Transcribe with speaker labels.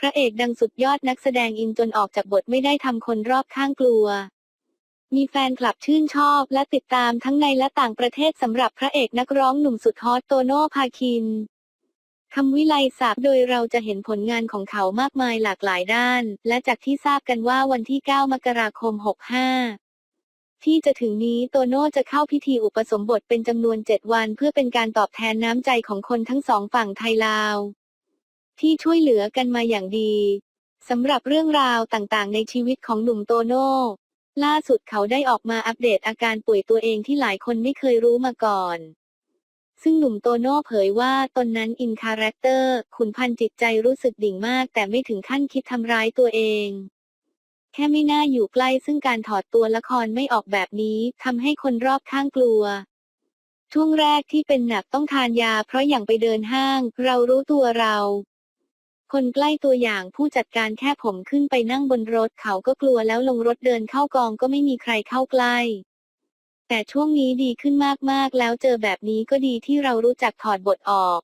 Speaker 1: พระเอกดังสุดยอดนักแสดงอินจนออกจากบทไม่ได้ทำคนรอบข้างกลัว มีแฟนคลับชื่นชอบและติดตามทั้งในและต่างประเทศสำหรับพระเอกนักร้องหนุ่มสุดฮอตโตโน่พาคินคำวิไลศักด์โดยเราจะเห็นผลงานของเขามากมายหลากหลายด้าน และจากที่ทราบกันว่าวันที่ 9 มกราคม 65 ที่จะถึงนี้โตโน่จะเข้าพิธีอุปสมบทเป็นจำนวน 7 วัน เพื่อเป็นการตอบแทนน้ำใจของคนทั้งสองฝั่งไทยลาว ที่ช่วยเหลือกันมาอย่างดีสำหรับเรื่องราวต่างๆ ในชีวิตของหนุ่มโตโน่ล่าสุดเขาได้ออกมาอัปเดตอาการป่วยตัวเองที่หลายคนไม่เคยรู้มาก่อน ซึ่งหนุ่มโตโน่เผยว่าตนนั้นอินคาแรคเตอร์ขุนพันจิตใจรู้สึกดิ่งมาก แต่ไม่ถึงขั้นคิดทำร้ายตัวเอง แค่ไม่น่าอยู่ใกล้ซึ่งการถอดตัวละครไม่ออกแบบนี้ทำให้คนรอบข้างกลัว ช่วงแรกที่เป็นหนักต้องทานยา เพราะอย่างไปเดินห้าง เรารู้ตัวเรา คนใกล้ตัวอย่างผู้จัดการแค่ผมขึ้นไปนั่งบนรถเขาก็กลัวแล้วลงรถเดินเข้ากองก็ไม่มีใครเข้าใกล้ แต่ช่วงนี้ดีขึ้นมากๆแล้วเจอแบบนี้ก็ดีที่เรารู้จักถอดบทออก